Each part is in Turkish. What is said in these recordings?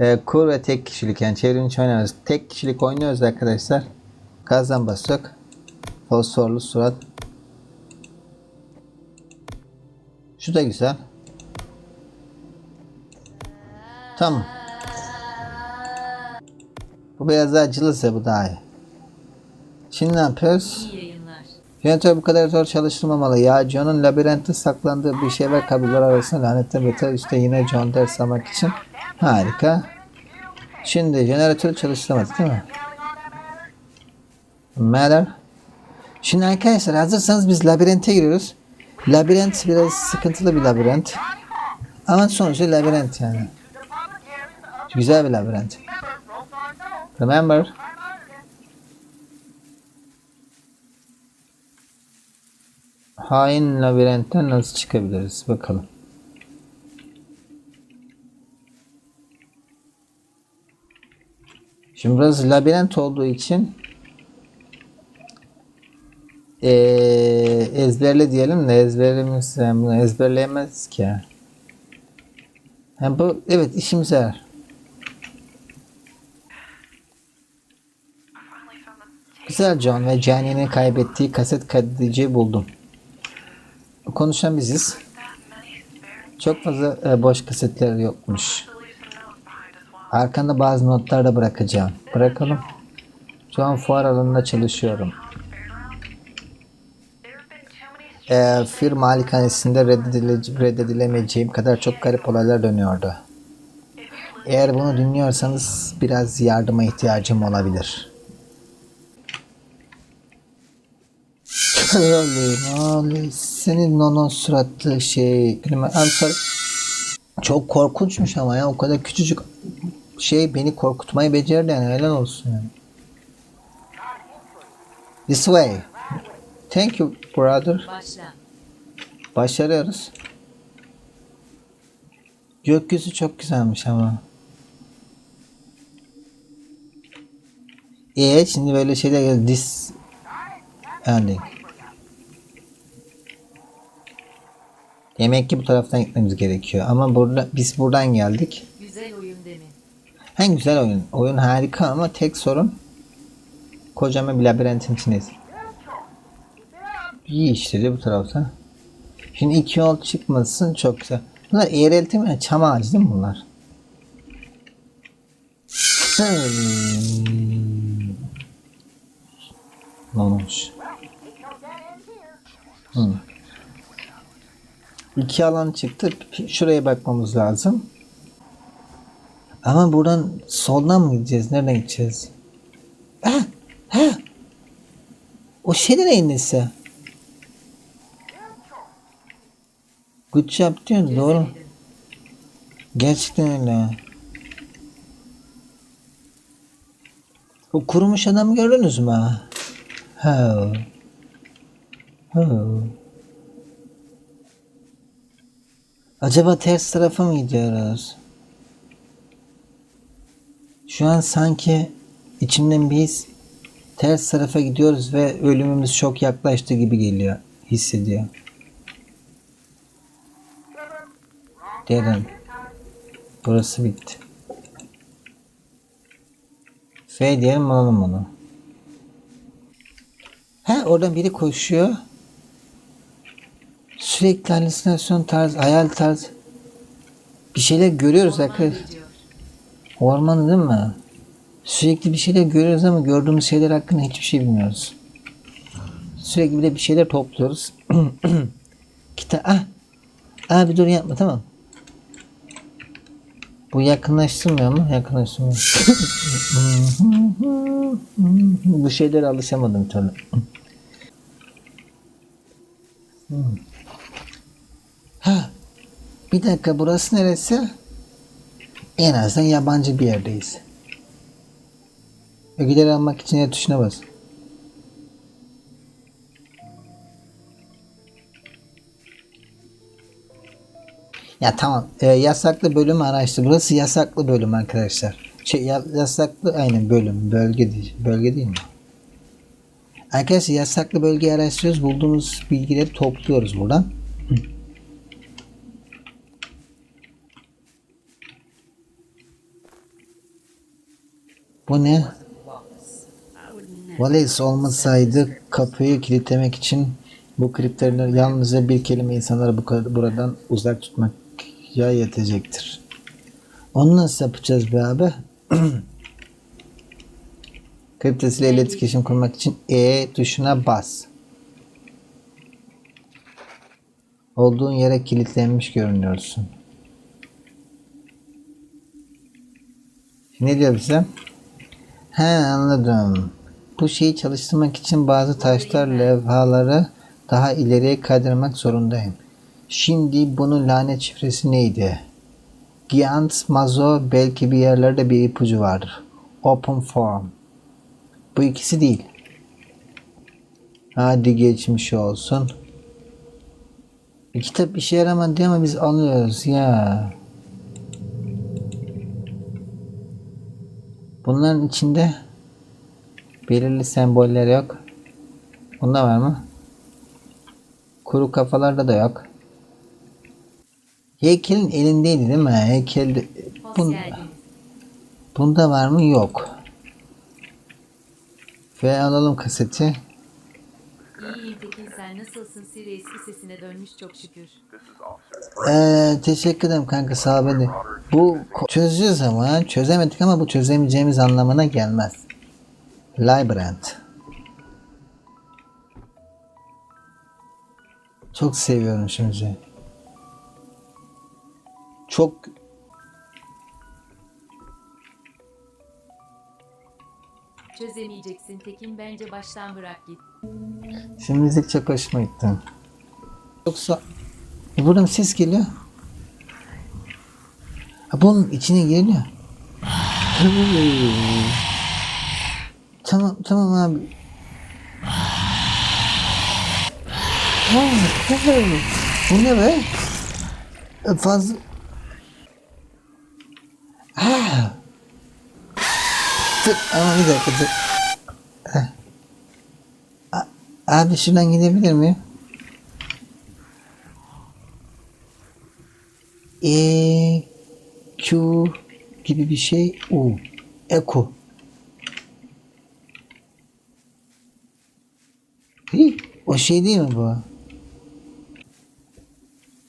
e, kur ve tek kişilik yani çevrimiçi oynarız. Tek kişilik oynuyoruz arkadaşlar. Gazdan bastık. Fosforlu surat. Şu da güzel. Tamam. Bu biraz daha cılızsa bu daha iyi. Şimdi ne yapıyoruz? Yönetör bu kadar zor çalıştırmamalı. Ya John'un labirentte saklandığı bir şey var kablolar arasında lanetten beter işte yine John ders almak için. Harika. Şimdi jeneratörü çalıştıramadık değil mi? Matter. Şimdi arkadaşlar hazırsanız biz labirente giriyoruz. Labirent biraz sıkıntılı bir labirent. Ama sonuçta labirent yani. Güzel bir labirent. Remember. Hain labirentten nasıl çıkabiliriz? Bakalım. Şimdi burası labirent olduğu için eee ezberle diyelim de yani bunu ezberleyemez ki. Yani bu evet işimize yarar. Güzel John ve Jenny'nin kaybettiği kaset kaydediciyi buldum. Konuşan biziz. Çok fazla boş kasetler yokmuş. Arkanda bazı notlar da bırakacağım. Bırakalım. Şu an fuar alanında çalışıyorum. E, firma malikanesinde reddedile- reddedilemeyeceğim kadar çok garip olaylar dönüyordu. Eğer bunu dinliyorsanız biraz yardıma ihtiyacım olabilir. Öyle öyle. Senin nono suratlı şey. Sorry. Çok korkunçmuş ama ya o kadar küçücük şey beni korkutmayı becerdi yani helal olsun yani. This way. Thank you brother. Başla. Başarıyoruz. Gökyüzü çok güzelmiş ama. Evet şimdi böyle şeyler gel this ending. Demek ki bu taraftan gitmemiz gerekiyor. Ama burada biz buradan geldik. En güzel oyun. Oyun harika ama tek sorun kocaman bir labirentin içindeyiz. İyi işledi bu tarafta. Şimdi iki yol çıkmasın çok güzel. Bunlar eğrelti mi? Çam ağacı değil mi bunlar? Hmm. Ne olmuş? Hmm. İki alan çıktı. Şuraya bakmamız lazım. Ama buradan soldan mı gideceğiz? Nereden gideceğiz? Ha, ha. O şey de neyin nesi? Good job diyorsun doğru. Gerçekten öyle. O kurumuş adamı gördünüz mü? Ha. Ha. Acaba ters tarafa mı gidiyoruz? Şu an sanki içimden bir his ters tarafa gidiyoruz ve ölümümüz çok yaklaştı gibi geliyor. Hissediyor. Dedim. Burası bitti. F diyelim alalım onu. He oradan biri koşuyor. Sürekli halüsinasyon tarz, hayal tarz bir şeyler görüyoruz arkadaşlar. Geliyor. Orman değil mi? Sürekli bir şeyler görüyoruz ama gördüğümüz şeyler hakkında hiçbir şey bilmiyoruz. Sürekli bir de bir şeyler topluyoruz. Kita ah. Ah bir dur yapma tamam. Bu yakınlaştırmıyor mu? Yakınlaştırmıyor. Bu şeylere alışamadım türlü. ha. Bir dakika burası neresi? En azından yabancı bir yerdeyiz. Ögeleri almak için ne tuşuna bas. Ya tamam. E, yasaklı bölüm araçtı. Burası yasaklı bölüm arkadaşlar. Şey ya- yasaklı aynen bölüm. Bölge değil. Bölge değil mi? Arkadaşlar yasaklı bölgeyi araştırıyoruz. Bulduğumuz bilgileri topluyoruz buradan. Bu ne? Wallace olmasaydı kapıyı kilitlemek için bu kriptlerler yalnızca bir kelime insanları bu kadar buradan uzak tutmak ya yetecektir. Onu nasıl yapacağız be abi? Kriptesiyle iletişim kurmak için E tuşuna bas. Olduğun yere kilitlenmiş görünüyorsun. Ne diyor bize? He anladım. Bu şeyi çalıştırmak için bazı taşlar levhaları daha ileriye kaydırmak zorundayım. Şimdi bunun lanet şifresi neydi? Giant Mazo belki bir yerlerde bir ipucu vardır. Open Form. Bu ikisi değil. Hadi geçmiş olsun. Bir kitap işe yaramadı ama biz alıyoruz ya. Bunların içinde belirli semboller yok. Bunda var mı? Kuru kafalarda da yok. Heykelin elindeydi değil mi? Heykel bun, bunda var mı? Yok. Ve alalım kaseti. Tekin sen nasılsın? Siri eski sesine dönmüş çok şükür. Ee, teşekkür ederim kanka sağ ol. Bu çözeceğiz ama çözemedik ama bu çözemeyeceğimiz anlamına gelmez. Librand. Çok seviyorum şimdi. Çok Çözemeyeceksin Tekin bence baştan bırak git. Şimdi müzik çok hoşuma gitti. Yoksa e buradan ses geliyor. Ha, bunun içine geliyor. tamam tamam abi. Bu ne be? Fazla... Ha. Dur, ama bir dakika dur. Abi şuradan gidebilir miyim? E Q gibi bir şey. U. Eko. Hi, o şey değil mi bu?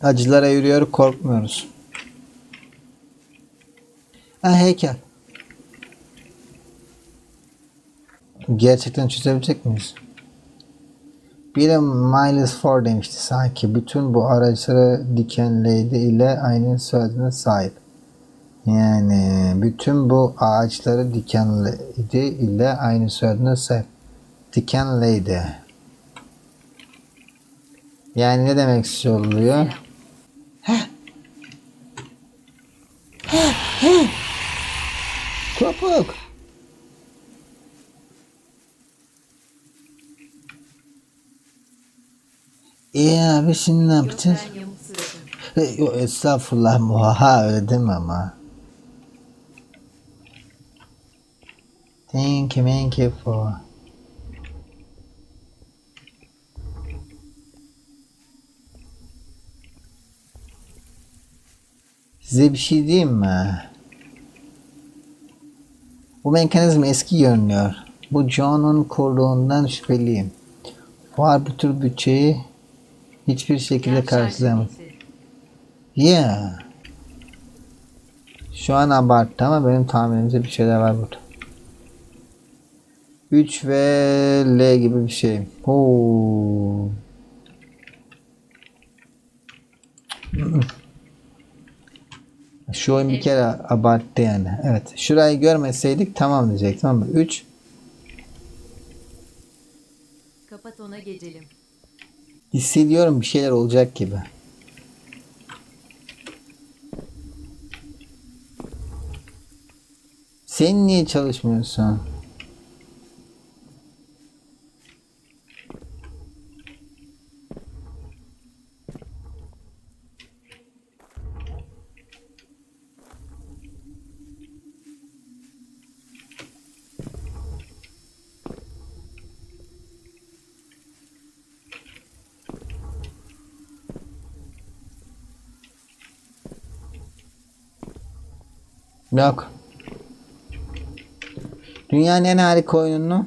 Acılara yürüyor korkmuyoruz. Ha heykel. Gerçekten çözebilecek miyiz? Bir de Miles Ford demişti sanki. Bütün bu araçları Diken Lady ile aynı soyadına sahip. Yani bütün bu ağaçları Diken Lady ile aynı soyadına sahip. Diken Lady. Yani ne demek oluyor? Heh. İyi abi şimdi ne Yok yapacağız? suratım. E, Yok estağfurullah muhaha öyle deme ama. Thank you, thank you for. Size bir şey diyeyim mi? Bu mekanizma eski görünüyor. Bu John'un kurduğundan şüpheliyim. Fuar bu tür bütçeyi hiçbir şekilde şarkı Yeah. Şu an abarttı ama benim tahminimce bir şeyler var burada. 3 ve L gibi bir şey. Oo. Şu oyun bir kere abarttı yani. Evet. Şurayı görmeseydik tamam diyecektim ama 3 hissediyorum bir şeyler olacak gibi. Sen niye çalışmıyorsun? Yok. Dünyanın en harika oyununu